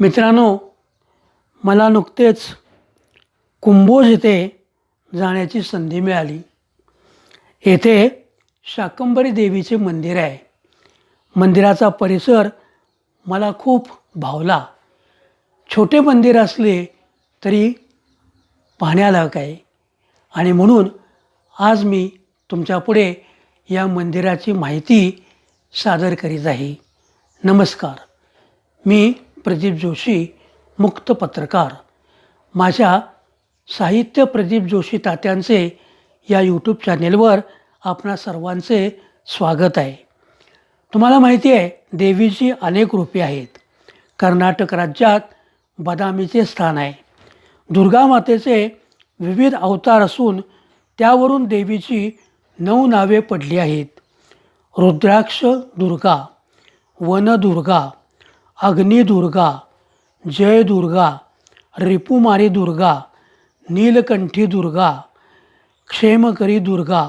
मित्रांनो मला नुकतेच कुंभोज येथे जाण्याची संधी मिळाली. येथे शाकंबरी देवीचे मंदिर आहे. मंदिराचा परिसर मला खूप भावला. छोटे मंदिर असले तरी पाहण्यालायक आहे. आणि म्हणून आज मी तुमच्यापुढे या मंदिराची माहिती सादर करीत आहे. नमस्कार. मी प्रदीप जोशी मुक्त पत्रकार. माझ्या साहित्य प्रदीप जोशी तात्यांचे या यूट्यूब चॅनेलवर आपणा सर्वांचे स्वागत आहे. तुम्हाला माहिती आहे देवीची अनेक रूपे आहेत. कर्नाटक राज्यात बदामीचे स्थान आहे. दुर्गा मातेचे विविध अवतार असून त्यावरून देवीची नऊ नावे पडली आहेत. रुद्राक्ष दुर्गा वनदुर्गा अग्निदुर्गा जयदुर्गा रिपुमारी दुर्गा नीलकंठी दुर्गा क्षेमकरी दुर्गा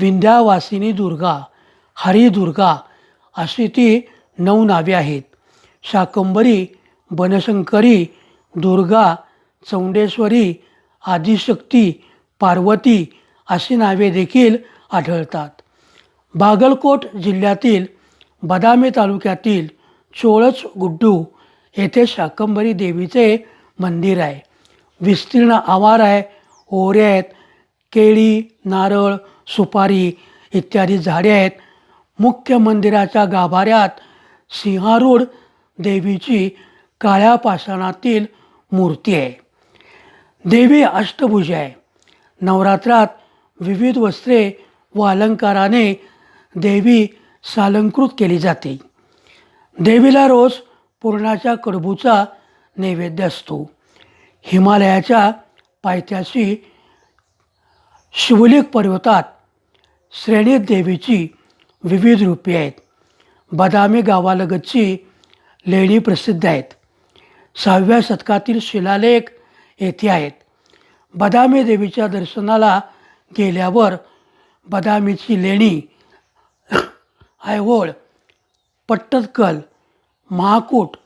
विंध्यावासिनी दुर्गा हरिदुर्गा अशी ती नऊ नावे आहेत. शाकंबरी बनशंकरी दुर्गा चौंडेश्वरी आदिशक्ती पार्वती अशी नावे देखील आढळतात. बागलकोट जिल्ह्यातील बदामी तालुक्यातील चोळच गुड्डू येथे शाकंबरी देवीचे मंदिर आहे. विस्तीर्ण आवार आहे. ओऱ्या आहेत. केळी नारळ सुपारी इत्यादी झाडे आहेत. मुख्य मंदिराच्या गाभाऱ्यात सिंहारूढ देवीची काळ्या पाषाणातील मूर्ती आहे. देवी अष्टभुजा आहे. नवरात्रात विविध वस्त्रे व अलंकाराने देवी सालंकृत केली जाते. देवीला रोज पूर्णाच्या कडबूचा नैवेद्य असतो. हिमालयाच्या पायथ्याशी शिवलिक पर्वतात श्रेणीत देवीची विविध रूपे आहेत. बदामी गावालगतची लेणी प्रसिद्ध आहेत. सहाव्या शतकातील शिलालेख येथे आहेत. बदामी देवीच्या दर्शनाला गेल्यावर बदामीची लेणी ऐहोळ पट्टदकल महाकूट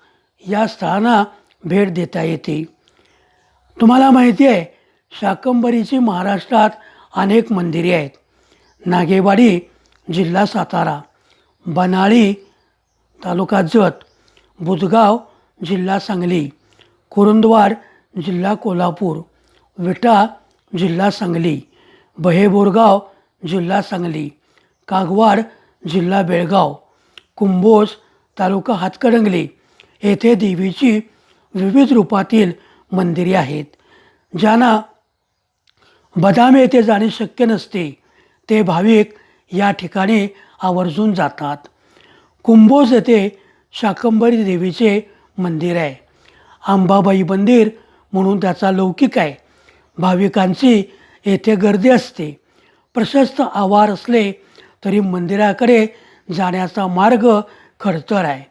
या स्थळांना भेट देता येते. तुम्हाला माहिती आहे शाकंबरीची महाराष्ट्रात अनेक मंदिरे आहेत. नागेवाडी जिल्हा सातारा बनाळी तालुका जत बुधगाव जिल्हा सांगली कुरुंदवाड जिल्हा कोल्हापूर विटा जिल्हा सांगली बहेबोरगाव जिल्हा सांगली कागवाड जिल्हा बेळगाव कुंभोज तालुका हातकणंगले येथे देवीची विविध रूपातील मंदिरे आहेत. ज्यांना बदाम येथे जाणे शक्य नसते ते भाविक या ठिकाणी आवर्जून जातात. कुंभोज येथे शाकंबरी देवीचे मंदिर आहे. अंबाबाई मंदिर म्हणून त्याचा लौकिक आहे. भाविकांची येथे गर्दी असते. प्रशस्त आवार असले तरी मंदिराकडे जाण्याचा मार्ग खडतर आहे.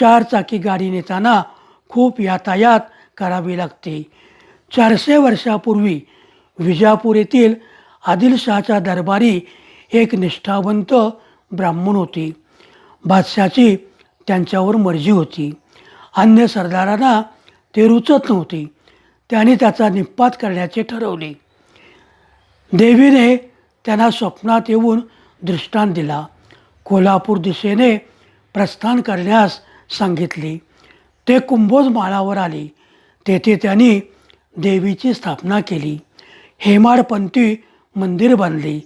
चार चाकी गाडी नेताना खूप यातायात करावी लागते. चारशे वर्षापूर्वी विजापूर येथील आदिलशहाच्या दरबारी एक निष्ठावंत ब्राह्मण होते. बादशाची त्यांच्यावर मर्जी होती. अन्य सरदारांना ते रुचत नव्हते. त्याने त्याचा निपात करण्याचे ठरवले. देवीने त्यांना स्वप्नात येऊन दृष्टांत दिला. कोल्हापूर दिशेने प्रस्थान करण्यास सांगितले. ते कुंभोज माळावर आले. तेथे त्यांनी देवीची स्थापना केली. हेमाडपंथी मंदिर बांधले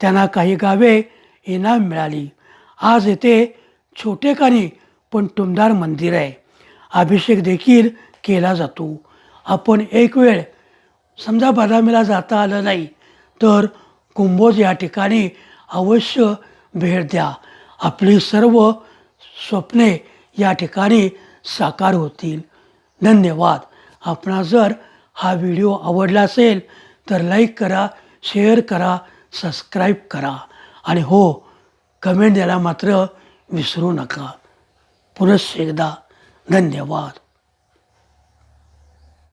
त्यांना काही गावे इनाम मिळाली. आज येथे छोटेखानी पण टुमदार मंदिर आहे. अभिषेक देखील केला जातो. आपण एक वेळ समजा बदामीला जाता आलं नाही तर कुंभोज या ठिकाणी अवश्य भेट द्या. आपली सर्व स्वप्ने या ठिकाणी साकार होतील. धन्यवाद. आपणा जर हा व्हिडिओ आवडला असेल तर लाईक करा शेअर करा सबस्क्राईब करा. आणि हो कमेंट द्यायला मात्र विसरू नका. पुनश्च एकदा धन्यवाद.